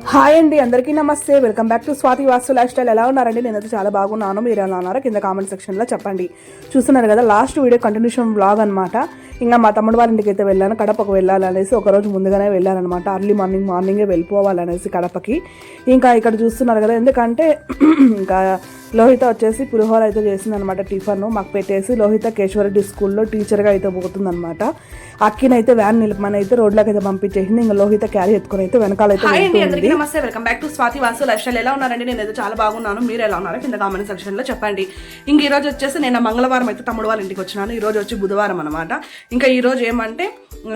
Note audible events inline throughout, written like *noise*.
Hi అండి అందరికీ నమస్తే. Welcome back to Swathi Vastu life style. ఎలా ఉన్నారండి? నేనైతే చాలా బాగున్నాను. మీరు ఎలా ఉన్నారో కింద కామెంట్ సెక్షన్లో చెప్పండి. చూస్తున్నారు కదా లాస్ట్ వీడియో కంటిన్యూషన్ వ్లాగ్ అనమాట ఇంకా మా తమ్ముడు వాళ్ళ ఇంటికి అయితే వెళ్ళాను కడపకు వెళ్ళాలనేసి ఒకరోజు ముందుగానే వెళ్ళాలన్నమాట అర్లీ మార్నింగ్ మార్నింగే వెళ్ళిపోవాలనేసి కడపకి. ఇంకా ఇక్కడ చూస్తున్నారు కదా ఎందుకంటే *clears throat* ఇంకా లోహిత వచ్చేసి పులిహోర అయితే చేసింది అనమాట టిఫన్ మాకు పెట్టేసి లోహిత కేశవరెడ్డి స్కూల్లో టీచర్గా అయితే పోతుందన్నమాట. అక్కినైతే వ్యాన్ నిలపమని అయితే రోడ్లోకి అయితే పంపించేసింది. ఇంకా లోహిత క్యారీ ఎత్తుకొని అయితే వెనకాల అయితే నమస్తే. Welcome back to Swathi Vasu life style ఎలా ఉన్నారండి? నేను అయితే చాలా బాగున్నాను. మీరు ఎలా ఉన్నారో కింద కామెంట్ సెక్షన్లో చెప్పండి. ఇంక ఈ రోజు వచ్చేసి నేను మంగళవారం అయితే తమ్ముడు వాళ్ళ ఇంటికి వచ్చినాను. ఈ రోజు వచ్చి బుధవారం అనమాట ఇంకా ఈ రోజు ఏమంటే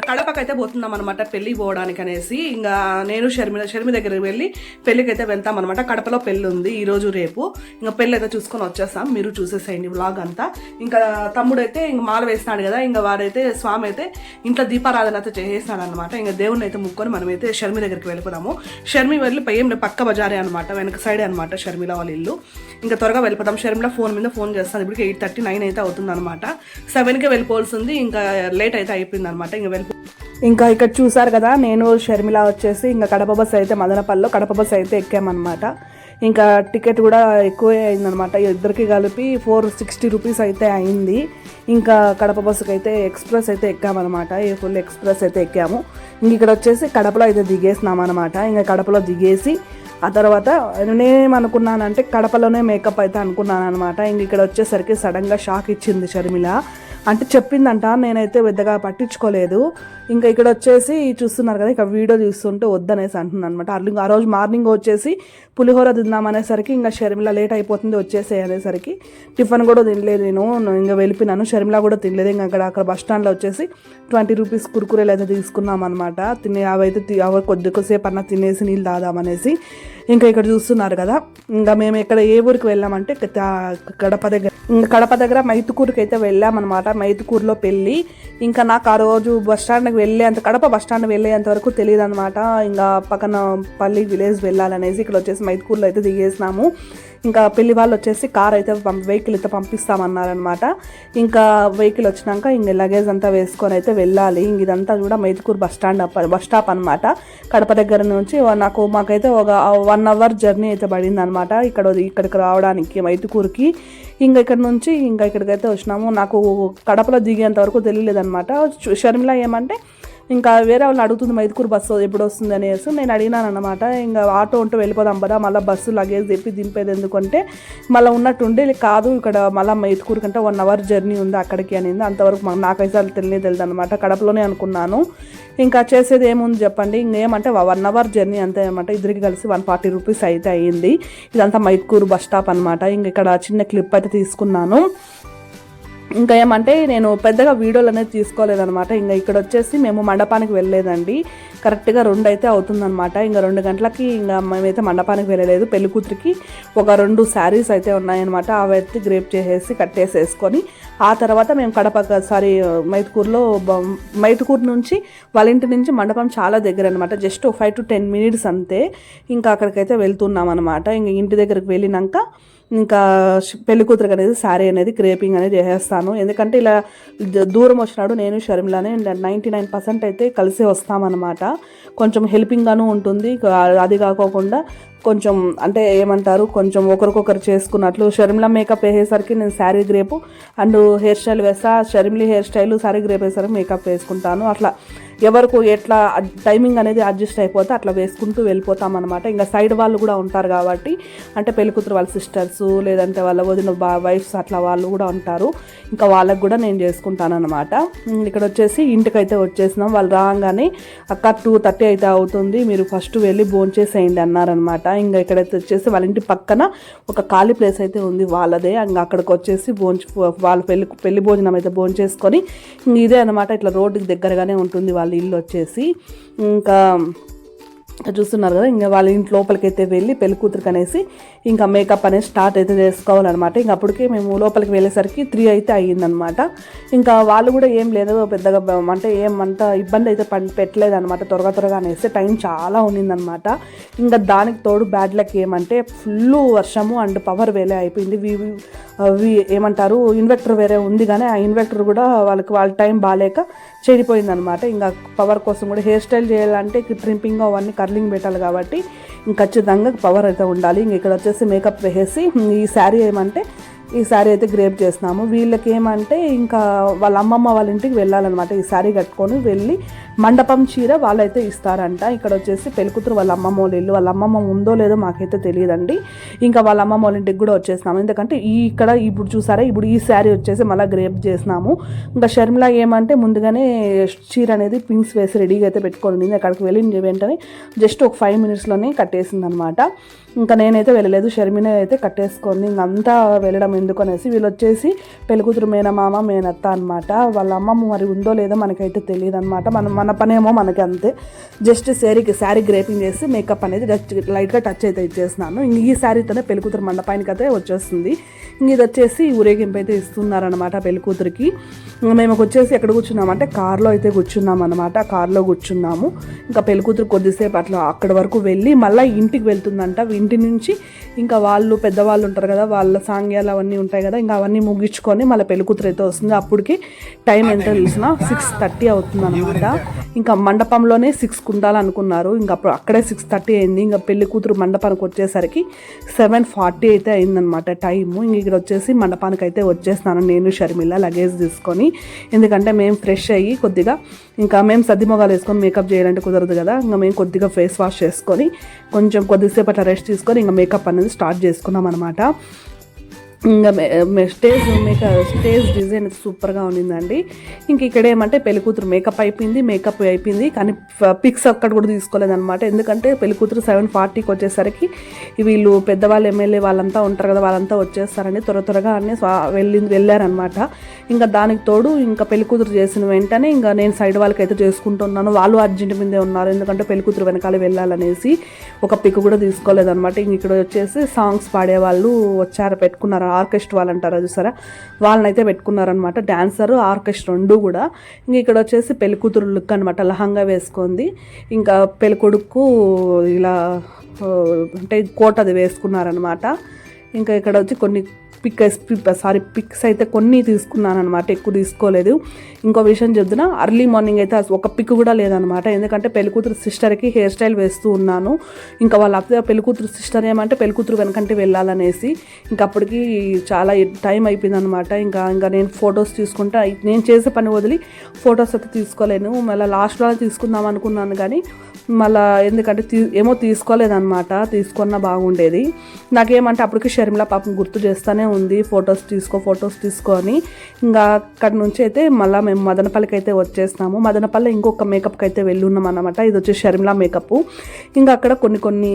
కడపకి అయితే పోతున్నాం అనమాట పెళ్ళి పోవడానికి అనేసి. ఇంకా నేను షర్మి షర్మి దగ్గరికి వెళ్ళి పెళ్ళికి అయితే వెళ్తాం అనమాట కడపలో పెళ్ళి ఉంది ఈ రోజు రేపు. ఇంకా పెళ్ళి అయితే చూసుకొని వచ్చేస్తాం. మీరు చూసేసేయండి వ్లాగ్ అంతా. ఇంకా తమ్ముడు అయితే ఇంక మాల వేసినాడు కదా ఇంకా వాడైతే స్వామి అయితే ఇంట్లో దీపారాధన అయితే చేసేసినాడు అనమాట ఇంకా దేవుడిని అయితే ముక్కొని మనమైతే షర్మి దగ్గరికి వెళ్ళిపోదాము. షర్మి వెళ్ళి పయ్యం పక్క బజారే అనమాట వెనక సైడే అనమాట షర్మిల వాళ్ళ ఇల్లు. ఇంకా త్వరగా వెళ్ళిపోతాం షర్మిల ఫోన్ మీద ఫోన్ చేస్తాను. ఇప్పుడు ఎయిట్ థర్టీ నైన్ అయితే అవుతుంది అనమాట సెవెన్కే వెళ్ళిపోవాల్సింది. ఇంకా లేట్ అయితే అయిపోయింది అనమాట ఇంకా వెళ్ళిపో ఇంకా ఇక్కడ చూసారు కదా నేను షర్మిల వచ్చేసి ఇంకా కడప బస్ అయితే మదనపల్లిలో కడప బస్ అయితే ఎక్కామన్నమాట. ఇంకా టికెట్ కూడా ఎక్కువే అయిందనమాట ఇద్దరికి కలిపి ఫోర్ సిక్స్టీ రూపీస్ అయితే అయింది. ఇంకా కడప బస్సుకి అయితే ఎక్స్ప్రెస్ అయితే ఎక్కామన్నమాట. ఈ ఫుల్ ఎక్స్ప్రెస్ అయితే ఎక్కాము. ఇంక ఇక్కడ వచ్చేసి కడపలో అయితే దిగేసినాం అనమాట ఇంకా కడపలో దిగేసి ఆ తర్వాత నేనేమనుకున్నానంటే కడపలోనే మేకప్ అయితే అనుకున్నాను అనమాట ఇంక ఇక్కడ వచ్చేసరికి సడన్గా షాక్ ఇచ్చింది షర్మిల. అంటే చెప్పిందంట నేనైతే పెద్దగా పట్టించుకోలేదు. ఇంకా ఇక్కడ వచ్చేసి చూస్తున్నారు కదా ఇక వీడియో చూస్తుంటే వద్దనేసి అంటుంది అనమాట అర్లింగ్ ఆ రోజు మార్నింగ్ వచ్చేసి పులిహోర తిందాం అనేసరికి ఇంకా షర్మిల లేట్ అయిపోతుంది వచ్చేసే అనేసరికి. టిఫిన్ కూడా తినలేదు నేను ఇంకా వెళ్ళిపోయినాను. షర్మిల కూడా తినలేదు ఇంకా అక్కడ అక్కడ బస్ స్టాండ్లో వచ్చేసి ట్వంటీ రూపీస్ కురుకురేలు అయితే తీసుకున్నాం అనమాట తినే అవైతే తి- అవి కొద్ది కొద్దిసేపు అన్న తినేసి నీళ్ళు తాదామనేసి ఇంకా ఇక్కడ చూస్తున్నారు కదా. ఇంకా మేము ఇక్కడ ఏ ఊరికి వెళ్ళామంటే కడప దగ్గర ఇంకా కడప దగ్గర మైతుకూరుకి అయితే వెళ్ళామన్నమాట. మైతుకూరులో పెళ్ళి. ఇంకా నాకు ఆ రోజు బస్ స్టాండ్కి వెళ్ళేంత కడప బస్ స్టాండ్ వెళ్ళేంత వరకు తెలియదు అనమాట ఇంకా పక్కన పల్లి విలేజ్ వెళ్ళాలనేసి ఇక్కడ వచ్చేసి మైతుకూరులో అయితే దిగేసినాము. ఇంకా పెళ్ళి వాళ్ళు వచ్చేసి కార్ అయితే వెహికల్ అయితే పంపిస్తామన్నారనమాట ఇంకా వెహికల్ వచ్చినాక ఇంక లగేజ్ అంతా వేసుకొని అయితే వెళ్ళాలి. ఇంక ఇదంతా కూడా Mydukur bus stand bus stop అనమాట కడప దగ్గర నుంచి నాకు మాకైతే ఒక వన్ అవర్ జర్నీ అయితే పడింది అనమాట ఇక్కడ ఇక్కడికి రావడానికి మైతుకూరుకి ఇంకా ఇక్కడ నుంచి ఇంకా ఇక్కడికైతే వచ్చినాము. నాకు కడపలో దిగేంత వరకు తెలియలేదన్నమాట. షర్మిల ఏమంటే ఇంకా వేరే వాళ్ళని అడుగుతుంది మైదుకూరు బస్సు ఎప్పుడు వస్తుంది అనేసి నేను అడిగినాను అనమాట ఇంకా ఆటో ఉంటే వెళ్ళిపోదాం పదా మళ్ళీ బస్సు లగేజ్ చెప్పి దింపేది ఎందుకంటే మళ్ళీ ఉన్నట్టుండి కాదు ఇక్కడ మళ్ళీ మైదుకూరు కంటే వన్ అవర్ జర్నీ ఉంది అక్కడికి అనింది. అంతవరకు మాకు నాకైతే అది తెలియదు తెలియదు అనమాట కడపలోనే అనుకున్నాను. ఇంకా చేసేది ఏముంది చెప్పండి? ఇంకేమంటే వన్ అవర్ జర్నీ అంతే అనమాట ఇద్దరికి కలిసి వన్ ఫార్టీ రూపీస్ అయితే అయ్యింది. ఇదంతా మైదుకూరు బస్ స్టాప్ అనమాట ఇంక ఇక్కడ చిన్న క్లిప్ అయితే తీసుకున్నాను. ఇంకా ఏమంటే నేను పెద్దగా వీడియోలు అనేది తీసుకోలేదనమాట ఇంకా ఇక్కడ వచ్చేసి మేము మండపానికి వెళ్ళలేదండి. కరెక్ట్గా రెండు అయితే అవుతుందన్నమాట. ఇంకా రెండు గంటలకి ఇంకా మేమైతే మండపానికి వెళ్ళలేదు. పెళ్ళి కూతురికి ఒక రెండు శారీస్ అయితే ఉన్నాయన్నమాట. అవి అయితే గ్రేప్ చేసేసి కట్టేసేసుకొని ఆ తర్వాత మేము కడప సారీ మైతుకూరులో మైతుకూరు నుంచి వాళ్ళ ఇంటి నుంచి మండపం చాలా దగ్గర అనమాట just five to ten minutes అంతే. ఇంకా అక్కడికైతే వెళ్తున్నాం అనమాట ఇంక ఇంటి దగ్గరికి వెళ్ళినాక ఇంకా పెళ్ళి కూతురికి అనేది శారీ అనేది క్రేపింగ్ అనేది చేసేస్తాను. ఎందుకంటే ఇలా దూరం వచ్చినాడు నేను షర్మిలానే నైంటీ నైన్ పర్సెంట్ అయితే కలిసి వస్తామన్నమాట. కొంచెం హెల్పింగ్గాను ఉంటుంది. అది కాకోకుండా కొంచెం అంటే ఏమంటారు కొంచెం ఒకరికొకరు చేసుకున్నట్లు. షర్మిల మేకప్ వేసేసరికి నేను sari drape and hair style వేస్తా. Sharmili hair style sari drape వేసరికి makeup వేసుకుంటాను. అట్లా ఎవరికి ఎట్లా టైమింగ్ అనేది అడ్జస్ట్ అయిపోతే అట్లా వేసుకుంటూ వెళ్ళిపోతాం అనమాట ఇంకా సైడ్ వాళ్ళు కూడా ఉంటారు కాబట్టి అంటే పెళ్ళికూతురు వాళ్ళ సిస్టర్స్ లేదంటే వాళ్ళ వదిన బా వైఫ్స్ అట్లా వాళ్ళు కూడా ఉంటారు. ఇంకా వాళ్ళకు కూడా నేను చేసుకుంటాను అనమాట ఇక్కడ వచ్చేసి ఇంటికైతే వచ్చేసినాం. వాళ్ళు రాగానే అక్క టూ థర్టీ అయితే అవుతుంది. మీరు ఫస్ట్ వెళ్ళి భోంచేసేయండి అన్నారనమాట ఇంకా ఇక్కడైతే వచ్చేసి వాళ్ళ ఇంటి పక్కన ఒక ఖాళీ ప్లేస్ అయితే ఉంది వాళ్ళదే. ఇంకా అక్కడికి వచ్చేసి భోంచి వాళ్ళ పెళ్ళి పెళ్ళి భోజనం అయితే భోంచేసుకొని ఇదే అనమాట ఇట్లా రోడ్డుకి దగ్గరగానే ఉంటుంది వాళ్ళ ఇల్లు వచ్చేసి. ఇంకా చూస్తున్నారు కదా ఇంకా వాళ్ళ ఇంటి లోపలికి అయితే వెళ్ళి పెళ్ళి కూతురికి అనేసి ఇంకా మేకప్ అనేది స్టార్ట్ అయితే చేసుకోవాలన్నమాట. ఇంకా అప్పటికే మేము లోపలికి వెళ్ళేసరికి త్రీ అయితే అయ్యిందనమాట ఇంకా వాళ్ళు కూడా ఏం లేదు పెద్దగా అంటే ఏం అంత ఇబ్బంది అయితే పని పెట్టలేదు అనమాట త్వరగా త్వరగా అనేసి టైం చాలా ఉన్నిందనమాట ఇంకా దానికి తోడు బ్యాడ్ లక్ ఏమంటే ఫుల్ వర్షము అండ్ పవర్ వేలే అయిపోయింది. వి వి- ఏమంటారు ఇన్వెక్టర్ వేరే ఉంది కానీ ఆ ఇన్వెక్టర్ కూడా వాళ్ళకి వాళ్ళ టైం బాగాలేక చెడిపోయిందనమాట ఇంకా పవర్ కోసం కూడా హెయిర్ స్టైల్ చేయాలంటే ట్రింపింగ్ అవన్నీ కర్లింగ్ పెట్టాలి కాబట్టి ఖచ్చితంగా పవర్ అయితే ఉండాలి. ఇంక ఇక్కడ వచ్చేసి మేకప్ వేసేసి ఈ శారీ ఏమంటే ఈ శారీ అయితే గ్రేప్ చేసినాము వీళ్ళకి ఏమంటే ఇంకా వాళ్ళ అమ్మమ్మ వాళ్ళ ఇంటికి వెళ్ళాలన్నమాట ఈ శారీ కట్టుకొని వెళ్ళి మండపం చీర వాళ్ళైతే ఇస్తారంట. ఇక్కడ వచ్చేసి పెళ్ళికూతురు వాళ్ళ అమ్మమ్మ వాళ్ళ ఇల్లు వాళ్ళ అమ్మమ్మ ఉందో లేదో మాకైతే తెలియదండి. ఇంకా వాళ్ళ అమ్మమ్మ వాళ్ళ ఇంటికి కూడా వచ్చేసినాము ఎందుకంటే ఈ ఇక్కడ ఇప్పుడు చూసారా ఇప్పుడు ఈ శారీ వచ్చేసి మళ్ళీ గ్రేప్ చేసినాము ఇంకా షర్మిల ఏమంటే ముందుగానే చీర అనేది పింక్స్ వేసి రెడీగా అయితే పెట్టుకొని అక్కడికి వెళ్ళి వెంటనే జస్ట్ ఒక ఫైవ్ మినిట్స్లోనే కట్టేసింది అనమాట ఇంకా నేనైతే వెళ్ళలేదు. షర్మిన అయితే కట్టేసుకొని ఇంకంతా వెళ్ళడం ఎందుకు అనేసి వీళ్ళు వచ్చేసి పెళ్ళికూతురు మేనమామ మేనత్త అనమాట వాళ్ళ అమ్మమ్మ మరి ఉందో లేదో మనకైతే తెలియదు అనమాట మన మన పనేమో మనకి అంతే. జస్ట్ శారీకి శారీ గ్రేపింగ్ చేసి మేకప్ అనేది జస్ట్ లైట్గా టచ్ అయితే ఇచ్చేస్తున్నాను ఈ శారీతోనే పెళ్ళికూతురు మండపానికి అయితే వచ్చేస్తుంది. ఇది వచ్చేసి ఊరేగింపు అయితే ఇస్తున్నారనమాట పెళ్ళికూతురికి. మేము వచ్చేసి ఎక్కడ కూర్చున్నామంటే కార్లో అయితే కూర్చున్నాం అనమాట కార్లో కూర్చున్నాము. ఇంకా పెళ్ళికూతురు కొద్దిసేపు అట్లా అక్కడ వరకు వెళ్ళి మళ్ళీ ఇంటికి వెళ్తుందంట. ఇంటి నుంచి ఇంకా వాళ్ళు పెద్దవాళ్ళు ఉంటారు కదా వాళ్ళ సాంగ్యాలు అవన్నీ ఉంటాయి కదా ఇంకా అవన్నీ ముగించుకొని మళ్ళీ పెళ్ళికూతురు అయితే వస్తుంది. అప్పటికి టైం ఎంత తెలిసిన సిక్స్ థర్టీ అవుతుంది అనమాట ఇంకా మండపంలోనే సిక్స్కి ఉండాలనుకున్నారు ఇంకా అప్పుడు అక్కడే సిక్స్ థర్టీ అయింది. ఇంకా పెళ్ళి కూతురు మండపానికి వచ్చేసరికి సెవెన్ ఫార్టీ అయితే అయిందనమాట టైము ఇంక ఇక్కడ వచ్చేసి మండపానికి అయితే వచ్చేస్తాను నేను షర్మిల లగేజ్ తీసుకొని. ఎందుకంటే మేము ఫ్రెష్ అయ్యి కొద్దిగా ఇంకా మేము సర్దిమొగాలు వేసుకొని మేకప్ చేయాలంటే కుదరదు కదా. ఇంకా మేము కొద్దిగా ఫేస్ వాష్ చేసుకొని కొంచెం కొద్దిసేపు అట్లా రెస్ట్ తీసుకొని ఇంకా మేకప్ అనేది స్టార్ట్ చేసుకున్నాం అనమాట ఇంకా స్టేజ్ మేకప్ స్టేజ్ డిజైన్ సూపర్గా ఉండిందండి. ఇంక ఇక్కడ ఏమంటే పెళ్ళికూతురు మేకప్ అయిపోయింది మేకప్ అయిపోయింది కానీ పిక్స్ అక్కడ కూడా తీసుకోలేదన్నమాట. ఎందుకంటే పెళ్ళికూతురు సెవెన్ ఫార్టీకి వచ్చేసరికి వీళ్ళు పెద్దవాళ్ళు ఎమ్మెల్యే వాళ్ళంతా ఉంటారు కదా వాళ్ళంతా వచ్చేస్తారని త్వర త్వరగా అన్నీ వెళ్ళింది వెళ్ళారనమాట ఇంకా దానికి తోడు ఇంకా పెళ్ళికూతురు చేసిన వెంటనే ఇంకా నేను సైడ్ వాళ్ళకి అయితే చేసుకుంటున్నాను. వాళ్ళు అర్జెంట్ మీదే ఉన్నారు ఎందుకంటే పెళ్ళికూతురు వెనకాల వెళ్ళాలనేసి ఒక పిక్ కూడా తీసుకోలేదనమాట ఇంక ఇక్కడ వచ్చేసి సాంగ్స్ పాడేవాళ్ళు వచ్చారు పెట్టుకున్నారు. ఆర్కెస్ట్రా వాళ్ళు అంటారు చూసారా వాళ్ళని అయితే పెట్టుకున్నారనమాట డాన్సర్ ఆర్కెస్ట్రా రెండు కూడా. ఇంక ఇక్కడ వచ్చేసి పెళ్ళికూతురు లుక్ అనమాట లహంగా వేసుకుంది. ఇంకా పెళ్ళికొడుకు ఇలా అంటే కోట్ అది వేసుకున్నారనమాట ఇంకా ఇక్కడ వచ్చి కొన్ని పిక్ సారీ పిక్స్ అయితే కొన్ని తీసుకున్నాను అనమాట ఎక్కువ తీసుకోలేదు. ఇంకో విషయం చెప్తున్నా అర్లీ మార్నింగ్ అయితే అసలు ఒక పిక్ కూడా లేదనమాట ఎందుకంటే పెళ్ళికూతురు సిస్టర్కి హెయిర్ స్టైల్ వేస్తూ ఉన్నాను. ఇంకా వాళ్ళ అత్త పెళ్ళికూతురు సిస్టర్ ఏమంటే పెళ్ళికూతురు వెనకంటే వెళ్ళాలనేసి ఇంకా అప్పటికి చాలా టైం అయిపోయింది అనమాట ఇంకా ఇంకా నేను ఫొటోస్ తీసుకుంటా నేను చేసే పని వదిలి ఫొటోస్ అయితే తీసుకోలేను. మళ్ళీ లాస్ట్లో తీసుకుందాం అనుకున్నాను కానీ మళ్ళా ఎందుకంటే తీ ఏమో తీసుకోలేదన్నమాట తీసుకున్నా బాగుండేది. నాకేమంటే అప్పటికి షర్మిల పాపం గుర్తు చేస్తూనే ఉంది ఫొటోస్ తీసుకో ఫొటోస్ తీసుకొని ఇంకా అక్కడి నుంచి అయితే మళ్ళీ మేము మదనపల్లికి అయితే వచ్చేస్తాము మదనపల్లి ఇంకొక మేకప్కి అయితే వెళ్ళున్నాం అనమాట ఇది వచ్చి షర్మిల మేకప్ ఇంకా అక్కడ కొన్ని కొన్ని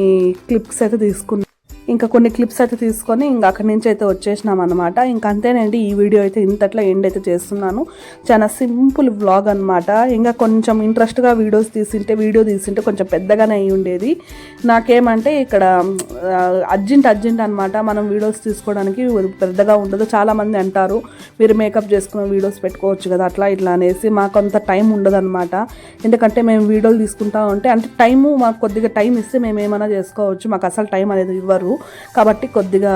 క్లిప్స్ అయితే తీసుకున్నాం ఇంకా కొన్ని క్లిప్స్ అయితే తీసుకొని ఇంకా అక్కడి నుంచి అయితే వచ్చేసినాం అనమాట ఇంకా అంతేనండి ఈ వీడియో అయితే ఇంతట్లో ఎండ్ అయితే చేస్తున్నాను. చాలా సింపుల్ వ్లాగ్ అనమాట ఇంకా కొంచెం ఇంట్రెస్ట్గా వీడియోస్ తీసింటే వీడియో తీసింటే కొంచెం పెద్దగానే అయి ఉండేది. నాకేమంటే ఇక్కడ అర్జెంట్ అర్జెంట్ అనమాట మనం వీడియోస్ తీసుకోవడానికి పెద్దగా ఉండదు. చాలామంది అంటారు మీరు మేకప్ చేసుకున్న వీడియోస్ పెట్టుకోవచ్చు కదా అట్లా ఇట్లా అనేసి. మాకు అంత టైం ఉండదన్నమాట. ఎందుకంటే మేము వీడియోలు తీసుకుంటా ఉంటే అంటే టైము మాకు కొద్దిగా టైం ఇస్తే మేము ఏమైనా చేసుకోవచ్చు. మాకు అసలు టైం అనేది ఇవ్వరు. కాబట్టి కొద్దిగా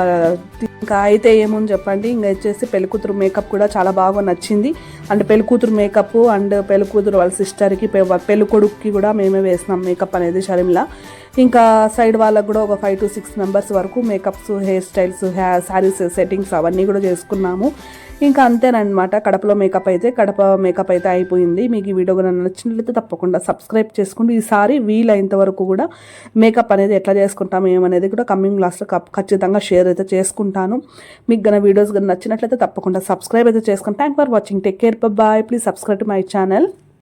ఇంకా అయితే ఏముంది చెప్పండి. ఇంకా వచ్చేసి పెళ్ళికూతురు మేకప్ కూడా చాలా బాగా నచ్చింది. అండ్ పెళ్ళికూతురు మేకప్ అండ్ పెళ్ళికూతురు వాళ్ళ సిస్టర్కి పెళ్ళికొడుక్కి కూడా మేమే వేసినాం మేకప్ అనేది షర్మిల. ఇంకా సైడ్ వాళ్ళకు కూడా ఒక ఫైవ్ టు సిక్స్ మెంబర్స్ వరకు makeups hair styles hair saris settings అవన్నీ కూడా చేసుకున్నాము. ఇంకా అంతేనమాట కడపలో మేకప్ అయితే కడప మేకప్ అయితే అయిపోయింది. మీకు ఈ వీడియో కూడా నచ్చినట్లయితే తప్పకుండా సబ్స్క్రైబ్ చేసుకోండి. ఈసారి వీలైనంత వరకు కూడా మేకప్ అనేది ఎట్లా చేసుకుంటాం ఏమనేది కూడా కమింగ్ లాస్ట్లో ఖచ్చితంగా షేర్ అయితే చేసుకుంటాను. మీకు గన వీడియోస్ కానీ నచ్చినట్లయితే తప్పకుండా సబ్స్క్రైబ్ అయితే చేసుకోండి thank for watching take care bye please subscribe to my channel